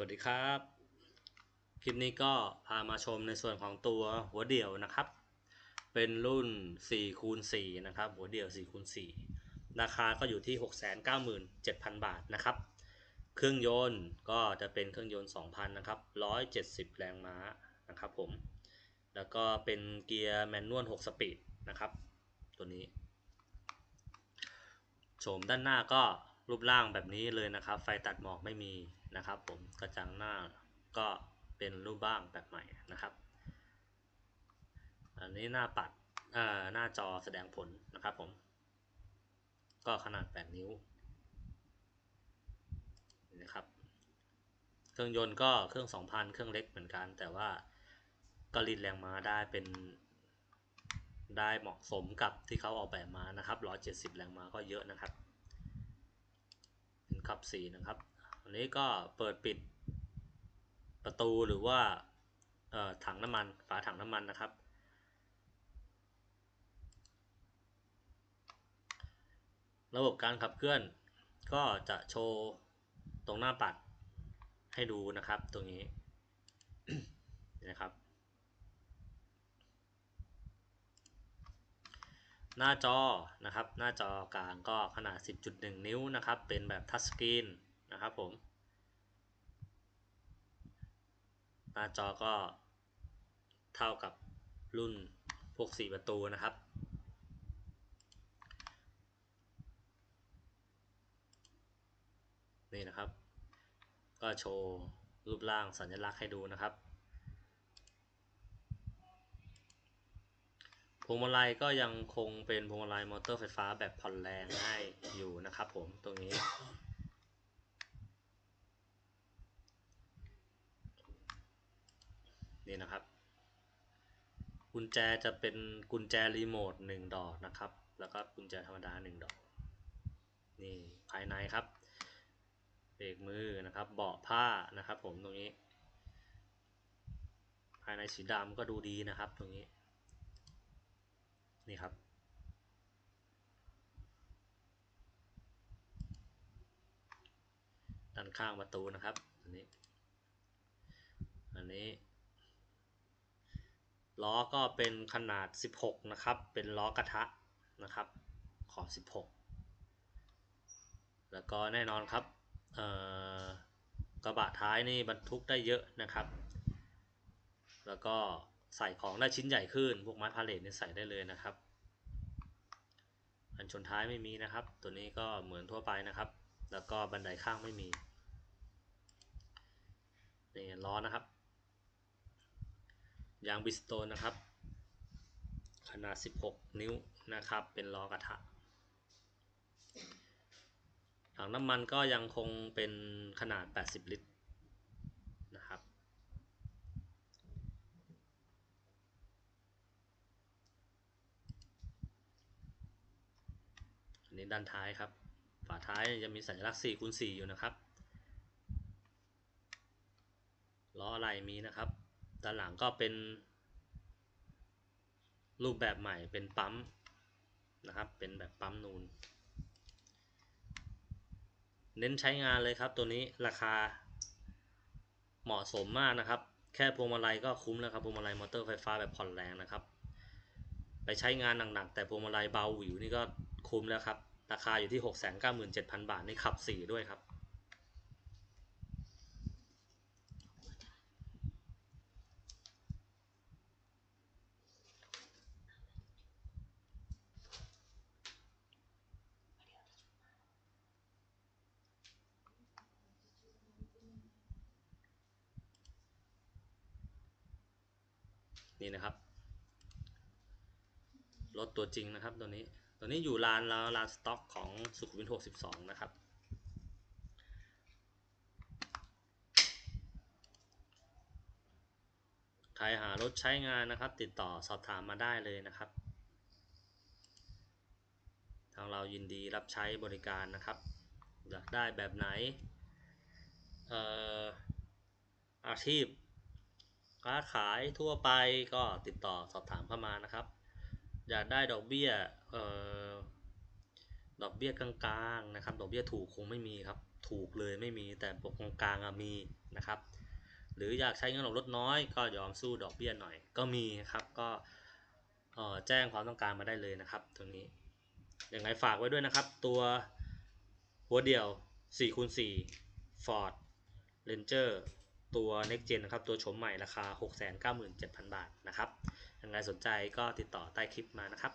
วัสดีครับ คลิปนี้ก็พามาชมในส่วนของตัวหัวเดี่ยวนะครับ เป็นรุ่น4คูณ4นะครับ หัวเดี่ยว4คูณ4ราคาก็อยู่ที่ 697,000 บาทนะครับ เครื่องยนต์ก็จะเป็นเครื่องยนต์ 2,000 นะครับ 170 แรงม้านะครับผม แล้วก็เป็นเกียร์แมนนวล 6 สปีดนะครับ ตัวนี้ โฉมด้านหน้าก็ รูปร่างแบบนี้เลยนะครับ ไฟตัดหมอกไม่มีนะครับผมกระจังหน้าก็เป็นรูปบ้างแบบใหม่นะครับ อันนี้หน้าปัดหน้าจอแสดงผลนะครับผม ก็ขนาด 8 นิ้วนะครับ เครื่องยนต์ก็เครื่อง 2,000 เครื่องเล็กเหมือนกัน แต่ว่าก็รีดแรงม้าได้เป็นได้เหมาะสมกับที่เขาออกแบบมานะครับ 170 แรงม้าก็เยอะนะครับ ขับ4นะครับ อันนี้ก็เปิดปิดประตูหรือว่าถังน้ำมันฝาถังน้ำมันนะครับ ระบบการขับเคลื่อนก็จะโชว์ตรงหน้าปัดให้ดูนะครับตรงนี้นะครับ หน้าจอนะครับ หน้าจอกลางก็ขนาด 10.1 นิ้วนะครับ เป็นแบบทัชสกรีนนะครับผม หน้าจอก็เท่ากับรุ่นพวก 4 ประตูนะครับ นี่นะครับ ก็โชว์รูปร่างสัญลักษณ์ให้ดูนะครับ วงมาลัยก็ยังคงเป็นพวงมาลัยมอเตอร์ไฟฟ้าแบบผ่อนแรงให้อยู่นะครับผมตรงนี้ นี่นะครับ กุญแจจะเป็นกุญแจรีโมทหนึ่งดอกนะครับ แล้วก็กุญแจธรรมดาหนึ่งดอก นี่ภายในครับเบรกมือนะครับ เบาะผ้านะครับผมตรงนี้ ภายในสีดำก็ดูดีนะครับตรงนี้ นี่ครับ ด้านข้างประตูนะครับ อันนี้ อันนี้ ล้อก็เป็นขนาด 16 นะครับ เป็นล้อกระทะนะครับ ขอบ 16 แล้วก็แน่นอนครับกระบะท้ายนี่บรรทุกได้เยอะนะครับ แล้วก็ ใส่ของได้ชิ้นใหญ่ขึ้น พวกไม้พาเลทเนี่ยใส่ได้เลยนะครับ อันชนท้ายไม่มีนะครับ ตัวนี้ก็เหมือนทั่วไปนะครับ แล้วก็บันไดข้างไม่มีนี่ล้อนะครับ ยางบิสโตนนะครับ ขนาด 16 นิ้วนะครับ เป็นล้อกระทะถังน้ำมันก็ยังคงเป็นขนาด 80 ลิตรนะครับ อั นนี้ด้านท้ายครับ ฝาท้ายจะมีสัญลักษณ์4คูณ4อยู่นะครับล้ออะไรมีนะครับด้านหลังก็เป็น รูปแบบใหม่เป็นปั๊มนะครับ เป็นแบบปั๊มนูน เน้นใช้งานเลยครับตัวนี้ราคาเหมาะสมมากนะครับ แค่พวงมาลัยก็คุ้มแล้วครับพวงมาลัยมอเตอร์ไฟฟ้าแบบผ่อนแรงนะครับ ไปใช้งานหนักๆแต่พวงมาลัยเบาหวิวนี่ก็คุ้มแล้วครับ ราคาอยู่ที่ 697,000 บาทในขับ 4 ด้วยครับ นี่นะครับ รถตัวจริงนะครับตัวนี้ ตัวนี้อยู่ลานแล้วลานสต็อกของสุขุมวิท62 นะครับ ใครหารถใช้งานนะครับ ติดต่อสอบถามมาได้เลยนะครับ ทางเรายินดีรับใช้บริการนะครับ อยากได้แบบไหนอาชีพค้าขายทั่วไปก็ติดต่อสอบถามเข้ามานะครับ อยากได้ดอกเบี้ยเอ่อดอกเบี้ยกลางๆนะครับ ดอกเบี้ยถูกคงไม่มีครับ ถูกเลยไม่มีแต่ปกกลางอะมีนะครับ หรืออยากใช้เงินออกรถน้อย ก็ยอมสู้ดอกเบี้ยหน่อยก็มีครับก็เอ่อแจ้งความต้องการมาได้เลยนะครับตรงนี้อยังไงฝากไว้ด้วยนะครับ ตัวหัวเดี่ยว4คูณ4 Ford Ranger ตัว Next Gen นะครับ ตัวชมใหม่ราคา 697,000 บาทนะครับยังไงสนใจก็ติดต่อใต้คลิปมานะครับ